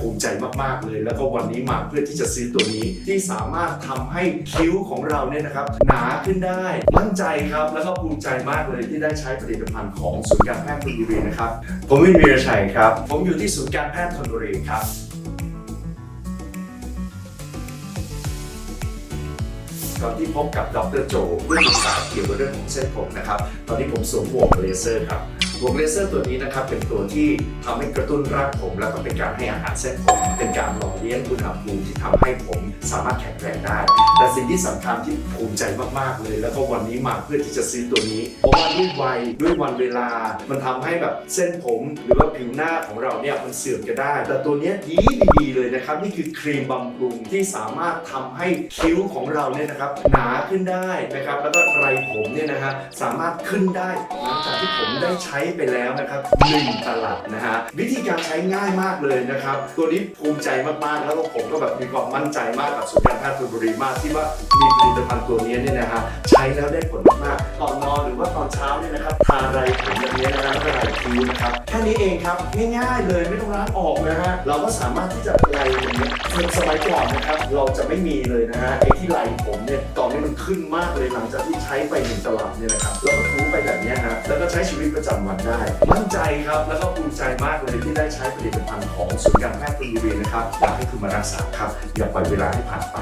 ภูมิใจมากๆเลย แล้วก็วันนี้มาเพื่อที่จะซื้อตัวนี้ที่สามารถทำให้คิ้วของเราเนี่ยนะครับหนาขึ้นได้มั่นใจครับแล้วก็ภูมิใจมากเลยที่ได้ใช้ผลิตภัณฑ์ของศูนย์การแพทย์ธนบุรีนะครับผมวินวีรชัยครับ ผมอยู่ที่ศูนย์การแพทย์ธนบุรีครับตอนที่พบกับดรโจเพื่อปรึกษาเกี่ยวกับเรื่องของเส้นผมนะครับ ตอนนี้ผมสวมหมวกเลเซอร์ครับ วงเลเซอร์ตัวนี้นะครับเป็นตัวที่ทำให้กระตุ้นรากผม แล้วก็เป็นการให้อาหารเส้นผมเป็นการหล่อเลี้ยงอุณหภูมิที่ทำให้ผมสามารถแข็งแรงได้แต่สิ่งที่สำคัญที่ภูมิใจมากๆเลย แล้วก็วันนี้มาเพื่อที่จะซื้อตัวนี้ เพราะว่าด้วยวัยด้วยวันเวลา มันทำให้แบบเส้นผมหรือว่าผิวหน้าของเราเนี่ยมันเสื่อมก็ได้ แต่ตัวนี้ดีดีเลยนะครับ นี่คือครีมบำรุงที่สามารถทำให้คิ้วของเราเนี่ยนะครับหนาขึ้นได้นะครับ แล้วก็ไรผมเนี่ยนะฮะสามารถขึ้นได้หลังจากที่ผมได้ใช้ไปแล้วนะครับหนึ่งตลับนะฮะวิธีการใช้ง่ายมากเลยนะครับ ตัวนี้ภูมิใจมากๆ แล้วก็ผมก็แบบมีความมั่นใจมากกับศูนย์การแพทย์ธนบุรีมากที่ว่ามีผลิตภัณฑ์ตัวนี้เนี่ยนะฮะใช้แล้วได้ผลมากตอนนอนหรือว่าตอนเช้าเนี่ยนะครับทาไรผมแบบนี้นะฮะแล้วก็ไรคิ้วนะครับแค่นี้เองครับง่ายๆเลยไม่ต้องล้างออกนะฮะเราก็สามารถที่จะไรแบบนี้คนสมัยก่อนนะครับเราจะไม่มีเลยนะฮะไอ้ที่ไรผมเนี่ยตอนนี้มันขึ้นมากเลยหลังจากที่ใช้ไปหนึ่งตลับเนี่ยนะครับเราก็ทูไปแบบนี้ฮะแล้วก็ใช้ชีวิตประจำวันได้ มั่นใจครับแล้วก็ภูมิใจมากเลยที่ได้ใช้ผลิตภัณฑ์ของศูนย์การแพทย์ธนบุรีนะครับอยากให้คุณมารักษาครับอย่าปล่อยเวลาให้ผ่านไป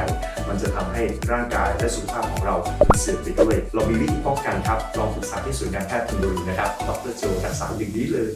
มันจะทำให้ร่างกายและสุขภาพของเราเสื่อมไปด้วย เรามีวิธีป้องกันครับ ลองปรึกษาที่ศูนย์การแพทย์ธนบุรีนะครับ ดรโจรักษาอย่างนี้เลย